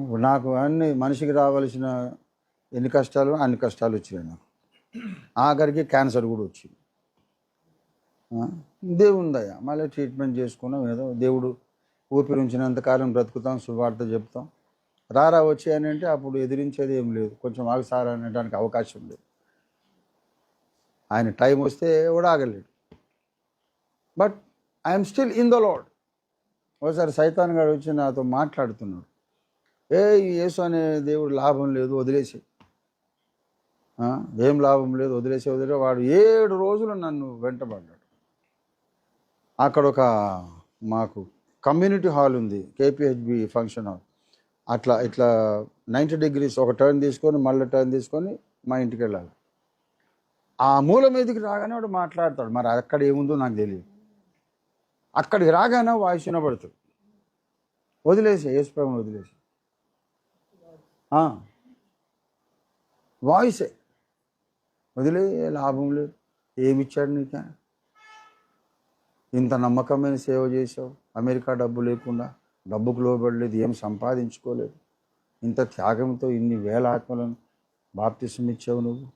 ఇప్పుడు నాకు అన్ని మనిషికి రావాల్సిన ఎన్ని కష్టాలు అన్ని కష్టాలు వచ్చినాయి నాకు. ఆఖరికి క్యాన్సర్ కూడా వచ్చింది. ఆ, దేవుందయ్యా మళ్ళీ ట్రీట్మెంట్ చేసుకున్నాం ఏదో దేవుడు ఊపిరి ఉంచినంత కాలం బ్రతుకుతాం శుభార్త చెప్తాం. రారా వచ్చి అని అంటే అప్పుడు ఎదిరించేది ఏం లేదు. కొంచెం ఆగసారా అనడానికి అవకాశం లేదు. ఆయన టైం వస్తే కూడా ఆగలేడు. But I'm still in the Lord ఒకసారి సైతాన్ గారు వచ్చి నాతో మాట్లాడుతున్నాడు. ఏ యేసు అనే దేవుడు లాభం లేదు వదిలేసి ఏం లాభం లేదు వదిలేసి వదిలే వాడు ఏడు రోజులు నన్ను వెంటబడ్డాడు. అక్కడ ఒక మాకు కమ్యూనిటీ హాల్ ఉంది కేపీహెచ్బి ఫంక్షన్ హాల్. అట్లా ఇట్లా నైంటీ డిగ్రీస్ ఒక టర్న్ తీసుకొని మళ్ళీ టర్న్ తీసుకొని మా ఇంటికి వెళ్ళాలి. ఆ మూల మీదకి రాగానే వాడు మాట్లాడతాడు మరి అక్కడ ఏముందో నాకు తెలియదు. అక్కడికి రాగానే వాయిస్ వినబడుతుంది. వదిలేసి యేసుప్రభు వదిలేసి వాయిసే. వదిలే లాభం లేదు. ఏమిచ్చాడు నీకు? ఇంత నమ్మకమైన సేవ చేసావు అమెరికా డబ్బు లేకుండా డబ్బుకు లోబడలేదు ఏం సంపాదించుకోలేదు. ఇంత త్యాగంతో ఇన్ని వేల ఆత్మలను బాప్తిసం ఇచ్చావు నువ్వు.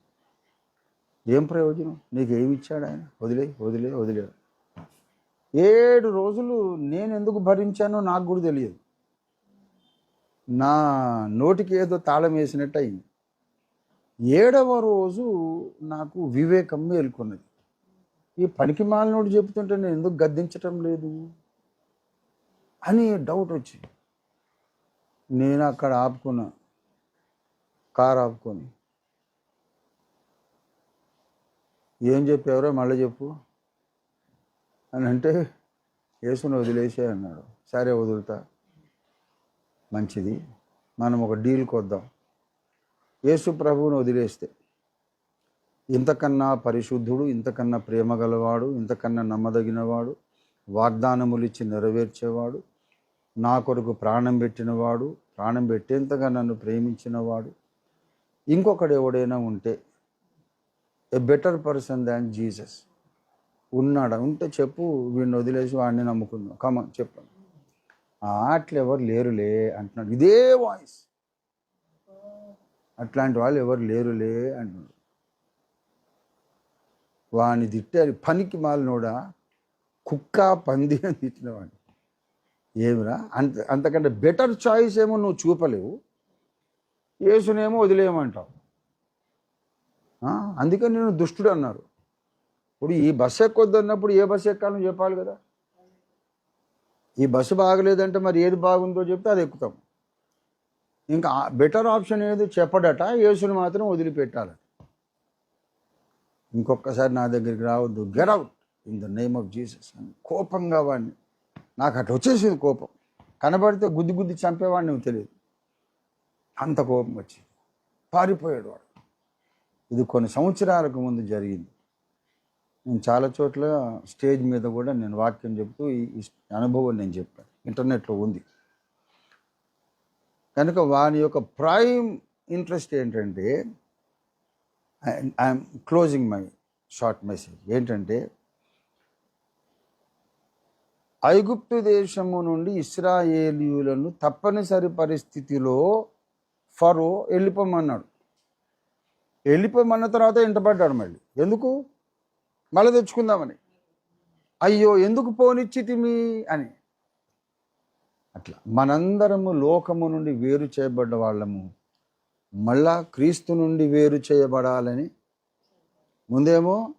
ఏం ప్రయోజనం? నీకు ఏమి ఇచ్చాడు ఆయన? వదిలే వదిలే వదిలే. ఏడు రోజులు నేను ఎందుకు భరించానో నాకు కూడా తెలియదు. నా నోటికి ఏదో తాళం వేసినట్టు అయింది. ఏడవ రోజు నాకు వివేకం మేల్కొన్నది. ఈ పనికి మాలినోడు చెబుతుంటే నేను ఎందుకు గద్దించటం లేదు? అని డౌట్ వచ్చింది. నేను అక్కడ ఆపుకున్నా కారు ఆపుకొని. ఏం చెప్పేవరో మళ్ళీ చెప్పు? అని అంటే యేసును వదిలేసే అన్నాడు. సరే వదులుతా. మంచిది. మనం ఒక డీల్కి వద్దాం యేసు ప్రభువుని వదిలేస్తే ఇంతకన్నా పరిశుద్ధుడు ఇంతకన్నా ప్రేమ గలవాడు ఇంతకన్నా నమ్మదగినవాడు వాగ్దానములు ఇచ్చి నెరవేర్చేవాడు నా కొరకు ప్రాణం పెట్టినవాడు ప్రాణం పెట్టేంతగా నన్ను ప్రేమించినవాడు ఇంకొకడు ఎవడైనా ఉంటే a better person than Jesus. ఉన్నాడా? ఉంటే చెప్పు వీడిని వదిలేసి వాడిని నమ్ముకుందాం. కమ చెప్పండి. అట్లా ఎవరు లేరులే అంటున్నాడు. ఇదే వాయిస్ అట్లాంటి వాళ్ళు ఎవరు లేరులే అంటున్నాడు. వాని తిట్టారు. పనికి మాలినోడా కుక్క పంది అని తిట్టిన వాడిని ఏమిరా? అంత అంతకంటే బెటర్ చాయిస్ ఏమో నువ్వు చూపలేవు. యేసునేమో వదిలేయమంటావు. అందుకని నేను దుష్టుడు అన్నారు ఇప్పుడు ఈ బస్సు ఎక్కొద్దు అన్నప్పుడు ఏ బస్సు ఎక్కాలని చెప్పాలి కదా? ఈ బస్సు బాగలేదంటే మరి ఏది బాగుందో చెప్తే అది ఎక్కుతాం. ఇంకా బెటర్ ఆప్షన్ ఏది చెప్పడట యేసుని మాత్రం వదిలిపెట్టాలి. ఇంకొకసారి నా దగ్గరికి రావద్దు get out in the name of Jesus అని కోపంగా వాడిని. నాకు అట్లా వచ్చేసింది కోపం. కనబడితే గుద్ది గుద్ది చంపేవాడిని తెలియదు. అంత కోపం వచ్చింది. పారిపోయాడు వాడు. ఇది కొన్ని సంవత్సరాలకు ముందు జరిగింది. నేను చాలా చోట్ల స్టేజ్ మీద కూడా నేను వాక్యం చెప్తూ ఈ అనుభవం నేను చెప్పాను. ఇంటర్నెట్లో ఉంది. కనుక వాని యొక్క ప్రైమ్ ఇంట్రెస్ట్ ఏంటంటే I'm closing my short message ఏంటంటే ఐగుప్తు దేశము నుండి ఇస్రాయేలీయులను తప్పనిసరి పరిస్థితిలో ఫరో వెళ్ళిపోమన్నాడు. వెళ్ళిపోమన్న తర్వాత ఇంటపడ్డాడు మళ్ళీ. ఎందుకు? మళ్ళీ తెచ్చుకుందామని. అయ్యో ఎందుకు పోనిచ్చితిమి అని. అట్లా మనందరము లోకము నుండి వేరు చేయబడ్డ వాళ్ళము మళ్ళా క్రీస్తు నుండి వేరు చేయబడాలని. ముందేమో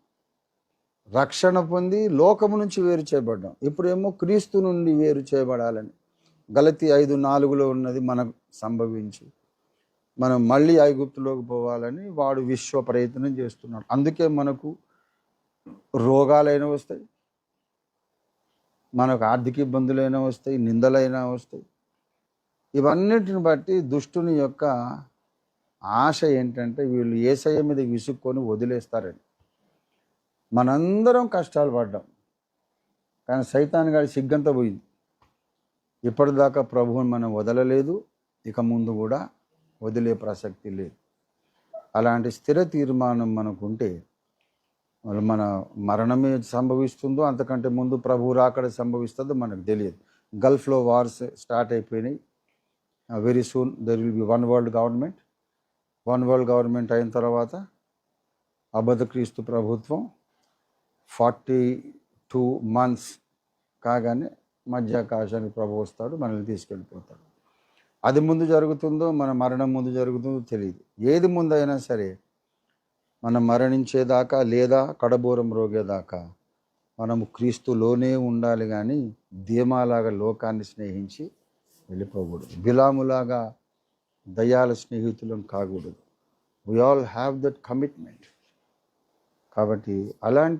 రక్షణ పొంది లోకము నుంచి వేరు చేయబడ్డాం. ఇప్పుడేమో క్రీస్తు నుండి వేరు చేయబడాలని. గలతి ఐదు నాలుగులో ఉన్నది మనకు సంభవించి మనం మళ్ళీ ఐగుప్తులోకి పోవాలని వాడు విశ్వ ప్రయత్నం చేస్తున్నాడు. అందుకే మనకు రోగాలైనా వస్తాయి. మనకు ఆర్థిక ఇబ్బందులైనా వస్తాయి నిందలైనా వస్తాయి. ఇవన్నిటిని బట్టి దుష్టుని యొక్క ఆశ ఏంటంటే వీళ్ళు ఏసయ్య మీద విసుక్కొని వదిలేస్తారని. మనందరం కష్టాలు పడ్డాం. కానీ సైతాన్ గారి సిగ్గంతా పోయింది. ఇప్పటిదాకా ప్రభువుని మనం వదలలేదు. ఇక ముందు కూడా వదిలే ప్రసక్తి లేదు. అలాంటి స్థిర తీర్మానం మనకుంటే మన మరణమే సంభవిస్తుందో అంతకంటే ముందు ప్రభు రాకడ సంభవిస్తుందో మనకు తెలియదు. గల్ఫ్లో వార్స్ స్టార్ట్ అయిపోయినాయి. Very soon there will be one world government one world government అయిన తర్వాత అబద్ధ క్రీస్తు ప్రభుత్వం ఫార్టీ టూ మంత్స్ కాగానే మధ్యాకాశానికి ప్రభు వస్తాడు మనల్ని తీసుకెళ్ళిపోతాడు. అది ముందు జరుగుతుందో మన మరణం ముందు జరుగుతుందో తెలియదు. ఏది ముందు అయినా సరే మనం మరణించేదాకా లేదా కడబోరం రోగేదాకా మనము క్రీస్తులోనే ఉండాలి కానీ ధీమాలాగా లోకాన్ని స్నేహించి వెళ్ళిపోకూడదు. బిలాములాగా దయాల స్నేహితులం కాకూడదు. We all have that commitment కాబట్టి అలాంటి